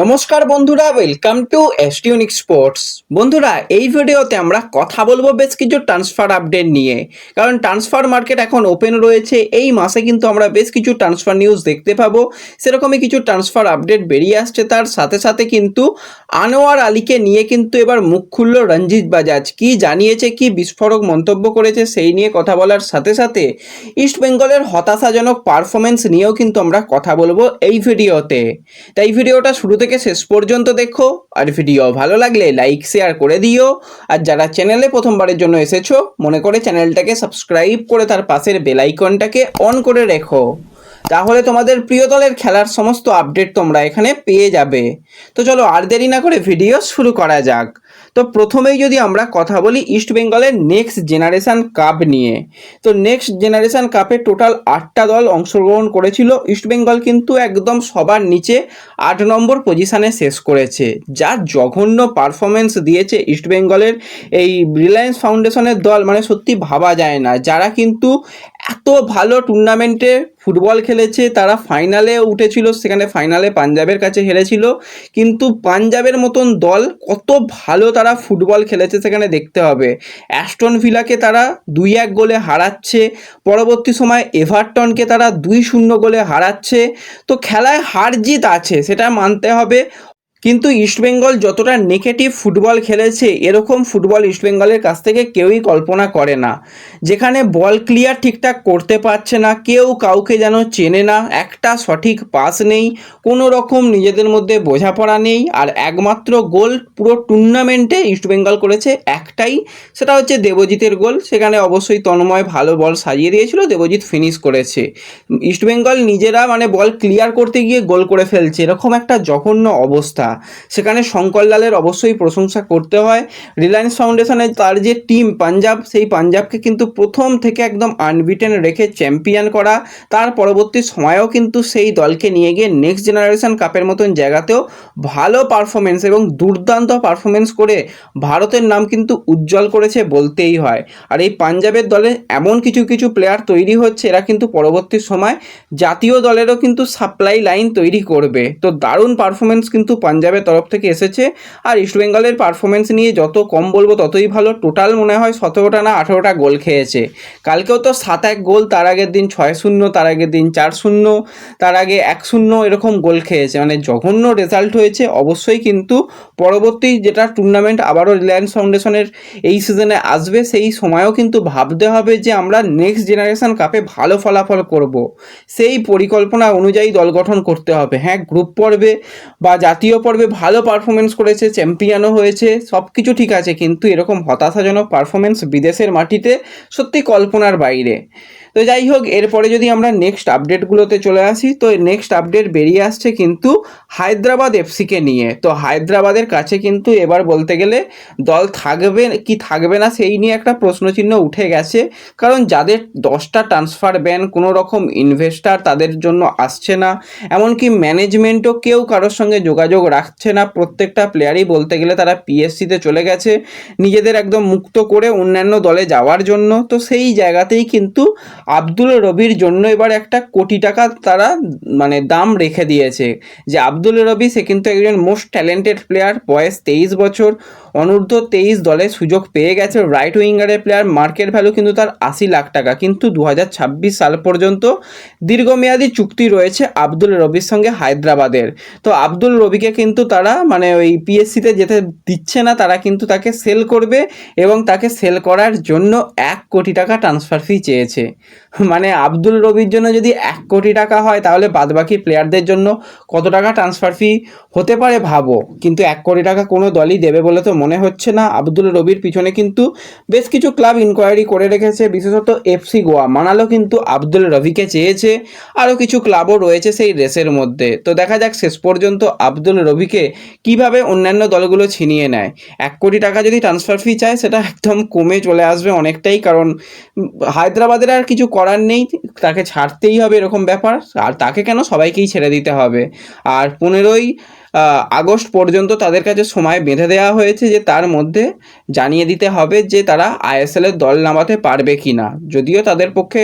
নমস্কার বন্ধুরা welcome to এসটিউনিক sports বন্ধুরা, এই ভিডিওতে আমরা কথা বলব বেশ কিছু ট্রান্সফার আপডেট নিয়ে। কারণ ট্রান্সফার মার্কেট এখন ওপেন রয়েছে, এই মাসে কিন্তু আমরা বেশ কিছু ট্রান্সফার নিউজ দেখতে পাবো। সেরকমই কিছু ট্রান্সফার আপডেট বেরিয়ে আসছে, তার সাথে সাথে কিন্তু আনোয়ার আলীকে নিয়ে কিন্তু এবার মুখ খুলল রঞ্জিত বাজাজ। কি জানিয়েছে, কি বিস্ফোরক মন্তব্য করেছে, সেই নিয়ে কথা বলার সাথে সাথে ইস্ট বেঙ্গলের হতাশাজনক পারফরমেন্স নিয়েও কিন্তু আমরা কথা বলব এই ভিডিওতে। তাই ভিডিওটা শুরু থেকে শেষ পর্যন্ত দেখো। আর ভিডিও ভালো লাগলে লাইক শেয়ার করে দিও। আর যারা চ্যানেলে প্রথমবারের জন্য এসেছ, মনে করে চ্যানেলটাকে সাবস্ক্রাইব করে তার পাশের বেলাইকনটাকে অন করে রেখো। তাহলে তোমাদের প্রিয় দলের খেলার সমস্ত আপডেট তোমরা এখানে পেয়ে যাবে। তো চলো আর দেরি না করে ভিডিও শুরু করা যাক। তো প্রথমেই যদি আমরা কথা বলি ইস্ট বেঙ্গলের নেক্সট জেনারেশান কাপ নিয়ে, তো নেক্সট জেনারেশান কাপে টোটাল আটটা দল অংশগ্রহণ করেছিল। ইস্ট বেঙ্গল কিন্তু একদম সবার নিচে আট নম্বর পজিশানে শেষ করেছে, যা জঘন্য পারফরমেন্স দিয়েছে ইস্ট বেঙ্গলের এই রিলায়েন্স ফাউন্ডেশনের দল। মানে সত্যি ভাবা যায় না, যারা কিন্তু এত ভালো টুর্নামেন্টে ফুটবল খেলেছে, তারা ফাইনালে উঠেছিল, সেখানে ফাইনালে পাঞ্জাবের কাছে হেরেছিল। কিন্তু পাঞ্জাবের মতন দল কত ভালো তারা ফুটবল খেলেছে সেখানে দেখতে হবে। অ্যাস্টন ভিলাকে তারা দুই এক গোলে হারাচ্ছে, পরবর্তী সময় এভারটনকে তারা দুই শূন্য গোলে হারাচ্ছে। তো খেলায় হার জিত আছে, সেটা মানতে হবে। কিন্তু ইস্টবেঙ্গল যতটা নেগেটিভ ফুটবল খেলেছে, এরকম ফুটবল ইস্টবেঙ্গলের কাছ থেকে কেউই কল্পনা করে না। যেখানে বল ক্লিয়ার ঠিকঠাক করতে পারছে না, কেউ কাউকে যেন চেনে না, একটা সঠিক পাস নেই, কোনো রকম নিজেদের মধ্যে বোঝাপড়া নেই, আর একমাত্র গোল পুরো টুর্নামেন্টে ইস্টবেঙ্গল করেছে একটাই, সেটা হচ্ছে দেবজিতের গোল। সেখানে অবশ্যই তন্ময় ভালো বল সাজিয়ে দিয়েছিল, দেবজিৎ ফিনিশ করেছে। ইস্টবেঙ্গল নিজেরা মানে বল ক্লিয়ার করতে গিয়ে গোল করে ফেলছে, এরকম একটা জঘন্য অবস্থা। সেখানে শঙ্কর লালের অবশ্যই প্রশংসা করতে হয়। রিলায়েন্স ফাউন্ডেশনের তার যে টিম পাঞ্জাব, সেই পাঞ্জাবকে কিন্তু প্রথম থেকে একদম আনবিটেন রেখে চ্যাম্পিয়ন করা। তার পরবর্তী সময়েও কিন্তু সেই দলকে নিয়ে গিয়ে নেক্সট জেনারেশন কাপের মতন জায়গাতেও ভালো পারফরমেন্স এবং দুর্দান্ত পারফরমেন্স করে ভারতের নাম কিন্তু উজ্জ্বল করেছে বলতেই হয়। আর এই পাঞ্জাবের দলে এমন কিছু কিছু প্লেয়ার তৈরি হচ্ছে, এরা কিন্তু পরবর্তী সময় জাতীয় দলেরও কিন্তু সাপ্লাই লাইন তৈরি করবে। তো দারুণ পারফরমেন্স কিন্তু পাঞ্জাবের তরফ থেকে এসেছে। আর ইস্টবেঙ্গলের পারফরমেন্স নিয়ে যত কম বলব ততই ভালো। টোটাল মনে হয় সতেরোটা না আঠেরোটা গোল খেয়েছে। কালকেও তো সাত এক গোল, তার আগের দিন ছয় শূন্য, তার আগের দিন চার শূন্য, তার আগে এক শূন্য এরকম গোল খেয়েছে। মানে জঘন্য রেজাল্ট হয়েছে অবশ্যই, কিন্তু পরবর্তী যেটা টুর্নামেন্ট আবারও রিলায়েন্স ফাউন্ডেশনের এই সিজনে আসবে, সেই সময়ও কিন্তু ভাবতে হবে যে আমরা নেক্সট জেনারেশন কাপে ভালো ফলাফল করব। সেই পরিকল্পনা অনুযায়ী দল গঠন করতে হবে। হ্যাঁ গ্রুপ পর্বে বা জাতীয় পর্বে ভালো পারফরমেন্স করেছে চ্যাম্পিয়নও হয়েছে সব কিছু ঠিক আছে, কিন্তু এরকম হতাশাজনক পারফরমেন্স বিদেশের মাটিতে সত্যি কল্পনার বাইরে। তো যাই হোক এরপরে যদি আমরা নেক্সট আপডেটগুলোতে চলে আসি, তো নেক্সট আপডেট বেরিয়ে আসছে কিন্তু হায়দ্রাবাদ এফসিকে নিয়ে। তো হায়দ্রাবাদের কাছে কিন্তু এবার বলতে গেলে দল থাকবে কি থাকবে না সেই নিয়ে একটা প্রশ্নচিহ্ন উঠে গেছে। কারণ যাদের দশটা ট্রান্সফার ব্যান কোনো রকম ইনভেস্টার তাদের জন্য আসছে না। এমনকি ম্যানেজমেন্টও কেউ কারোর সঙ্গে যোগাযোগ রাখছে না। প্রত্যেকটা প্লেয়ারই বলতে গেলে তারা পিএসসিতে চলে গেছে, নিজেদের একদম মুক্ত করে অন্যান্য দলে যাওয়ার জন্য। তো সেই জায়গাতেই কিন্তু আব্দুল রবির জন্য এবার একটা কোটি টাকা তারা মানে দাম রেখে দিয়েছে। যে আব্দুল রবি, সে কিন্তু একজন মোস্ট ট্যালেন্টেড প্লেয়ার বয়স তেইশ বছর। অনূর্ধ্ব তেইশ দলে সুযোগ পেয়ে গেছে রাইট উইঙ্গারের প্লেয়ার মার্কেট ভ্যালু কিন্তু তার আশি লাখ টাকা। কিন্তু দু হাজার ছাব্বিশ সাল পর্যন্ত দীর্ঘমেয়াদী চুক্তি রয়েছে আব্দুল রবির সঙ্গে হায়দ্রাবাদের। তো আব্দুল রবিকে কিন্তু তারা মানে ওই পিএসসিতে যেতে দিচ্ছে না, তারা কিন্তু তাকে সেল করবে এবং তাকে সেল করার জন্য এক কোটি টাকা ট্রান্সফার ফি চেয়েছে। মানে আব্দুল রবির জন্য যদি এক কোটি টাকা হয়, তাহলে বাদবাকি প্লেয়ারদের জন্য কত টাকা ট্রান্সফার ফি হতে পারে ভাবো। কিন্তু এক কোটি টাকা কোনো দলই দেবে বলে তো মনে হচ্ছে না। আব্দুল রবির পিছনে কিন্তু বেশ কিছু ক্লাব ইনকোয়ারি করে রেখেছে, বিশেষত এফসি গোয়া। মানালো কিন্তু আব্দুল রবিকে চেয়েছে, আরও কিছু ক্লাবও রয়েছে সেই রেসের মধ্যে। তো দেখা যাক শেষ পর্যন্ত আব্দুল রবিকে কীভাবে অন্যান্য দলগুলো ছিনিয়ে নেয়। এক কোটি টাকা যদি ট্রান্সফার ফি চায়, সেটা একদম কমে চলে আসবে অনেকটাই। কারণ হায়দ্রাবাদের আর কিছু করার নেই, তাকে ছাড়তেই হবে এরকম ব্যাপার, আর তাকে কেন সবাইকেই ছেড়ে দিতে হবে? আর পনেরোই আগস্ট পর্যন্ত তাদের কাছে সময় বেঁধে দেওয়া হয়েছে যে তার মধ্যে জানিয়ে দিতে হবে যে তারা আইএসএল এর দল নামাতে পারবে কি না যদিও তাদের পক্ষে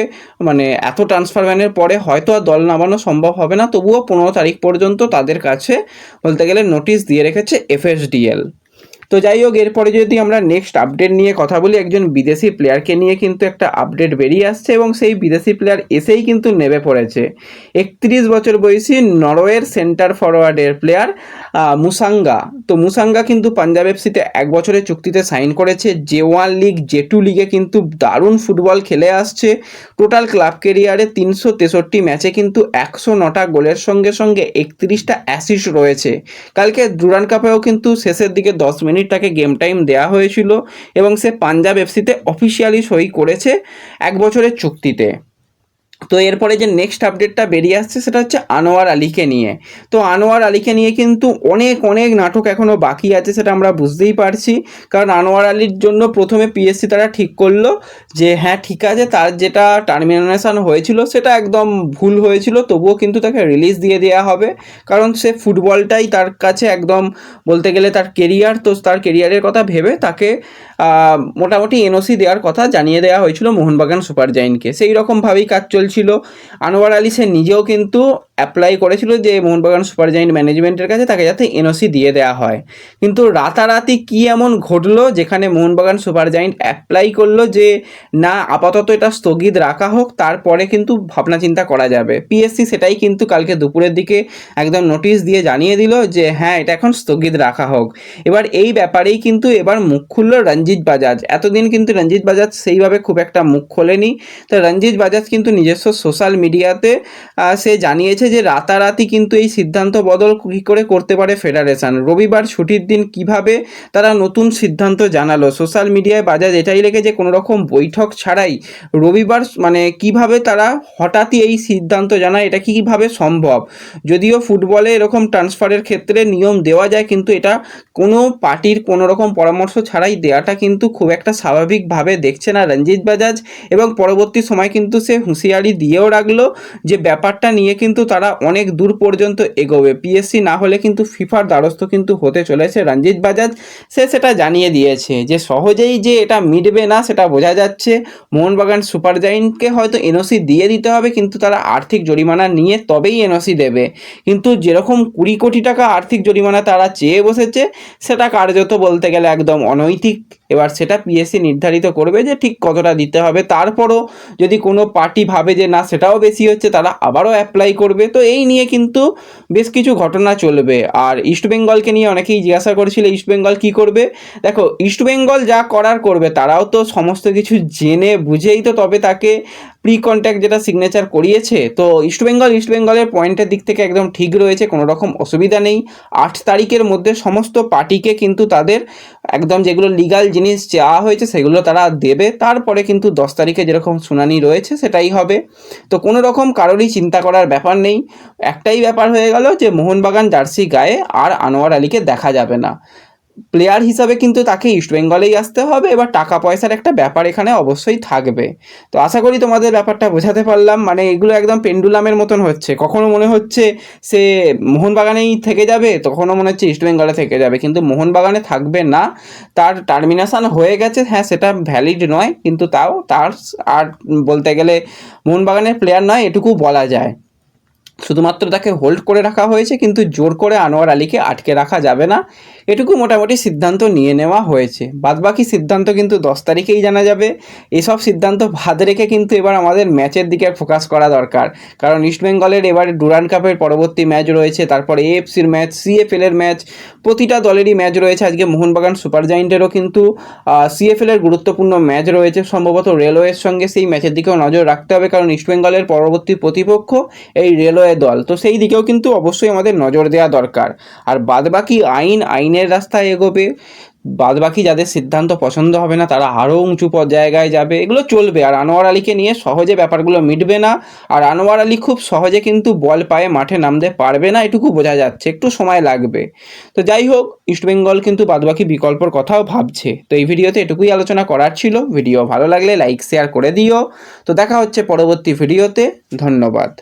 মানে এত ট্রান্সফার ব্যানের পরে হয়তো আর দল নামানো সম্ভব হবে না, তবুও পনেরো তারিখ পর্যন্ত তাদের কাছে বলতে গেলে নোটিশ দিয়ে রেখেছে এফএসডিএল তো যাই হোক এরপরে যদি আমরা নেক্সট আপডেট নিয়ে কথা বলি, একজন বিদেশি প্লেয়ারকে নিয়ে কিন্তু একটা আপডেট বেরিয়ে আসছে এবং সেই বিদেশি প্লেয়ার এসেই কিন্তু নেমে পড়েছে। একত্রিশ বছর বয়সী নরওয়ের সেন্টার ফরওয়ার্ডের প্লেয়ার মুসাঙ্গা। তো মুসাঙ্গা কিন্তু পাঞ্জাব এফসিতে এক বছরের চুক্তিতে সাইন করেছে। J one league, J two লিগে কিন্তু দারুণ ফুটবল খেলে আসছে। টোটাল ক্লাব কেরিয়ারে তিনশো তেষট্টি ম্যাচে কিন্তু একশো নটা গোলের সঙ্গে সঙ্গে একত্রিশটা অ্যাসিস্ট রয়েছে। কালকে ডুরান কাপেও কিন্তু শেষের দিকে দশ মিনিট তাকে গেম টাইম দেওয়া হয়েছিল এবং সে পাঞ্জাব এফসিতে অফিসিয়ালি সই করেছে এক বছরের চুক্তিতে। তো এরপরে যে নেক্সট আপডেটটা বেরিয়ে আসছে সেটা হচ্ছে আনোয়ার আলীকে নিয়ে। তো আনোয়ার আলীকে নিয়ে কিন্তু অনেক অনেক নাটক এখনও বাকি আছে সেটা আমরা বুঝতেই পারছি। কারণ আনোয়ার আলীর জন্য প্রথমে পিএসসি তারা ঠিক করল যে হ্যাঁ ঠিক আছে, তার যেটা টার্মিনেশন হয়েছিল সেটা একদম ভুল হয়েছিল, তবুও কিন্তু তাকে রিলিজ দিয়ে দেওয়া হবে। কারণ সে ফুটবলটাই তার কাছে একদম বলতে গেলে তার কেরিয়ার তো তার কেরিয়ারের কথা ভেবে তাকে মোটামুটি এনওসি দেওয়ার কথা জানিয়ে দেওয়া হয়েছিল মোহনবাগান সুপার জায়েন্টকে। সেই রকমভাবেই কাজ চলছিল আনোয়ার আলী সে নিজেও কিন্তু অ্যাপ্লাই করেছিল যে মোহনবাগান সুপার জায়েন্ট ম্যানেজমেন্টের কাছে তাকে যাতে এনওসি দিয়ে দেওয়া হয়। কিন্তু রাতারাতি কি এমন ঘটলো যেখানে মোহনবাগান সুপার জায়েন্ট অ্যাপ্লাই করল যে না, আপাতত এটা স্থগিত রাখা হোক, তারপরে কিন্তু ভাবনা চিন্তা করা যাবে। পিএসসি সেটাই কিন্তু কালকে দুপুরের দিকে একদম নোটিশ দিয়ে জানিয়ে দিল যে হ্যাঁ এটা এখন স্থগিত রাখা হোক। এবার এই ব্যাপারেই কিন্তু এবার মুখ খুললো রঞ্জিত বাজাজ। এতদিন কিন্তু রঞ্জিত বাজাজ সেইভাবে খুব একটা মুখ খোলেনি। তো রঞ্জিত বাজাজ কিন্তু নিজস্ব সোশ্যাল মিডিয়াতে সে জানিয়েছে যে রাতারাতি কিন্তু এই সিদ্ধান্ত বদল কী করে করতে পারে ফেডারেশন। রবিবার ছুটির দিন কীভাবে তারা নতুন সিদ্ধান্ত জানালো? সোশ্যাল মিডিয়ায় বাজাজ এটাই লেগে যে কোনো রকম বৈঠক ছাড়াই রবিবার মানে কীভাবে তারা হঠাৎই এই সিদ্ধান্ত জানায় এটা কীভাবে সম্ভব? যদিও ফুটবলে এরকম ট্রান্সফারের ক্ষেত্রে নিয়ম দেওয়া যায়, কিন্তু এটা কোনো পার্টির কোনো রকম পরামর্শ ছাড়াই দেওয়াটা কিন্তু খুব একটা স্বাভাবিকভাবে দেখছে না রঞ্জিত বাজাজ এবং পরবর্তী সময় কিন্তু সে হুঁশিয়ারি দিয়েও রাখল, যে ব্যাপারটা নিয়ে কিন্তু তারা অনেক দূর পর্যন্ত এগোবে। পিএসসি না হলে কিন্তু ফিফার দ্বারস্থ কিন্তু হতে চলেছে রঞ্জিত বাজাজ। সে সেটা জানিয়ে দিয়েছে যে সহজেই যে এটা মিটবে না সেটা বোঝা যাচ্ছে। মোহনবাগান সুপার জায়েন্টকে হয়তো এনওসি দিয়ে দিতে হবে, কিন্তু তারা আর্থিক জরিমানা নিয়ে তবেই এনওসি দেবে। কিন্তু যেরকম কুড়ি কোটি টাকা আর্থিক জরিমানা তারা চেয়ে বসেছে, সেটা কার্যত বলতে গেলে একদম অনৈতিক। এবার সেটা পিএসসি নির্ধারিত করবে যে ঠিক কতটা দিতে হবে। তারপরও যদি কোনো পার্টি ভাবে যে না, সেটাও বেশি হচ্ছে, তারা আবারও অ্যাপ্লাই করবে। তো এই নিয়ে কিন্তু বেশ কিছু ঘটনা চলবে। আর ইস্টবেঙ্গলকে নিয়ে অনেকেই জিজ্ঞাসা করেছিল ইস্টবেঙ্গল কী করবে? দেখো ইস্টবেঙ্গল যা করার করবে, তারাও তো সমস্ত কিছু জেনে বুঝেই তো তবে তাকে প্রি কন্ট্যাক্ট যেটা সিগনেচার করিয়েছে। তো ইস্টবেঙ্গল ইস্টবেঙ্গলের পয়েন্টের দিক থেকে একদম ঠিক রয়েছে, কোনো রকম অসুবিধা নেই। আট তারিখের মধ্যে সমস্ত পার্টিকে কিন্তু তাদের একদম যেগুলো লিগাল জিনিস চাওয়া হয়েছে সেগুলো তারা দেবে। তারপরে কিন্তু দশ তারিখে যেরকম শুনানি রয়েছে সেটাই হবে। তো কোনো রকম কারোরই চিন্তা করার ব্যাপার নেই। একটাই ব্যাপার হয়ে গেল যে মোহনবাগান জার্সি গায়ে আর আনোয়ার আলীকে দেখা যাবে না। প্লেয়ার হিসাবে কিন্তু তাকে ইস্টবেঙ্গলেই আসতে হবে, এবার টাকা পয়সার একটা ব্যাপার এখানে অবশ্যই থাকবে। তো আশা করি তোমাদের ব্যাপারটা বোঝাতে পারলাম মানে এগুলো একদম পেন্ডুলামের মতন হচ্ছে। কখনো মনে হচ্ছে সে মোহনবাগানেই থেকে যাবে, তখনও মনে হচ্ছে ইস্টবেঙ্গলে থেকে যাবে, কিন্তু মোহনবাগানে থাকবে না। তার টার্মিনেশান হয়ে গেছে হ্যাঁ সেটা ভ্যালিড নয়, কিন্তু তাও তার আর বলতে গেলে মোহনবাগানের প্লেয়ার নয়, এটুকু বলা যায়। শুধুমাত্র তাকে হোল্ড করে রাখা হয়েছে, কিন্তু জোর করে আনোয়ার আলীকে আটকে রাখা যাবে না। এটুকু মোটামুটি সিদ্ধান্ত নিয়ে নেওয়া হয়েছে। বাদবাকি সিদ্ধান্ত কিন্তু দশ তারিখেই জানা যাবে। এসব সিদ্ধান্ত বাদ রেখে কিন্তু এবার আমাদের ম্যাচের দিকে ফোকাস করা দরকার। কারণ ইস্টবেঙ্গলের এবার ডুরান কাপের পরবর্তী ম্যাচ রয়েছে, তারপরে এএফসির ম্যাচ সিএফএল এর ম্যাচ, প্রতিটা দলেরই ম্যাচ রয়েছে। আজকে মোহনবাগান সুপার জায়েন্টেরও কিন্তু সিএফএল এর গুরুত্বপূর্ণ ম্যাচ রয়েছে। সম্ভবত রেলওয়ের সঙ্গে সেই ম্যাচের দিকেও নজর রাখতে হবে, কারণ ইস্টবেঙ্গলের পরবর্তী প্রতিপক্ষ এই রেলওয়ে দল। তো সেই দিকেও কিন্তু অবশ্যই আমাদের নজর দেওয়া দরকার। আর বাদবাকি আইন আইনের রাস্তায় এগোবে। বাদবাকি যাদের সিদ্ধান্ত পছন্দ হবে না, তারা আরও উঁচু জায়গায় যাবে। এগুলো চলবে। আর আনোয়ার আলীকে নিয়ে সহজে ব্যাপারগুলো মিটবে না। আর আনোয়ার আলী খুব সহজে কিন্তু বল পায়ে মাঠে নামতে পারবে না, এটুকু বোঝা যাচ্ছে। একটু সময় লাগবে। তো যাই হোক ইস্টবেঙ্গল কিন্তু বাদবাকি বিকল্পর কথাও ভাবছে। তো এই ভিডিওতে এটুকুই আলোচনা করার ছিল। ভিডিও ভালো লাগলে লাইক, শেয়ার করে দিও। তো দেখা হচ্ছে পরবর্তী ভিডিওতে। ধন্যবাদ।